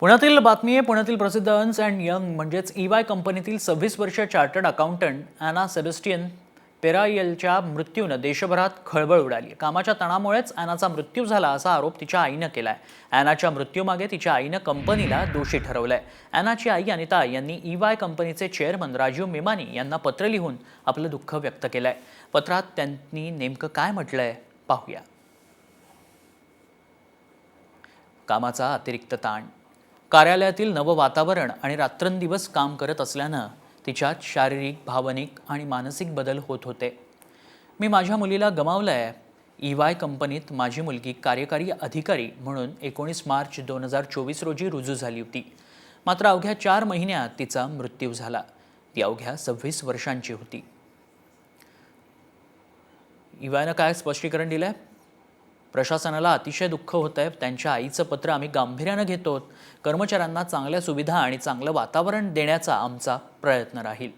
पुण्यातील बातमी आहे पुण्यातील प्रसिद्ध अर्न्स अँड यंग म्हणजेच ई वाय कंपनीतील सव्वीस वर्षीय चार्टर्ड अकाउंटंट अॅना सेबेस्टियन पेरायलच्या मृत्यूनं देशभरात खळबळ उडाली. कामाच्या तणामुळेच अॅनाचा मृत्यू झाला असा आरोप तिच्या आईनं केला आहे अॅनाच्या मृत्यूमागे तिच्या आईनं कंपनीला दोषी ठरवलं आहे अॅनाची आई अनिता यांनी ई वाय कंपनीचे चेअरमन राजीव मेमानी यांना पत्र लिहून आपलं दुःख व्यक्त केलं आहे पत्रात त्यांनी नेमकं काय म्हटलं आहे पाहूया. कामाचा अतिरिक्त ताण. कार्यालयातील नवं वातावरण आणि रात्रंदिवस काम करत असल्यानं तिच्यात शारीरिक भावनिक आणि मानसिक बदल होत होते. मी माझ्या मुलीला गमावलं आहे ई वाय कंपनीत माझी मुलगी कार्यकारी अधिकारी म्हणून एकोणीस मार्च दोन हजार चोवीस रोजी रुजू झाली होती. मात्र अवघ्या चार महिन्यात तिचा मृत्यू झाला. ती अवघ्या सव्वीस वर्षांची होती. इवायनं काय स्पष्टीकरण दिलं आहे प्रशासनाला अतिशय दुःख होत आहे त्यांच्या आईचं पत्र आम्ही गांभीर्यानं घेतो कर्मचाऱ्यांना चांगल्या सुविधा आणि चांगलं वातावरण देण्याचा आमचा प्रयत्न राहील.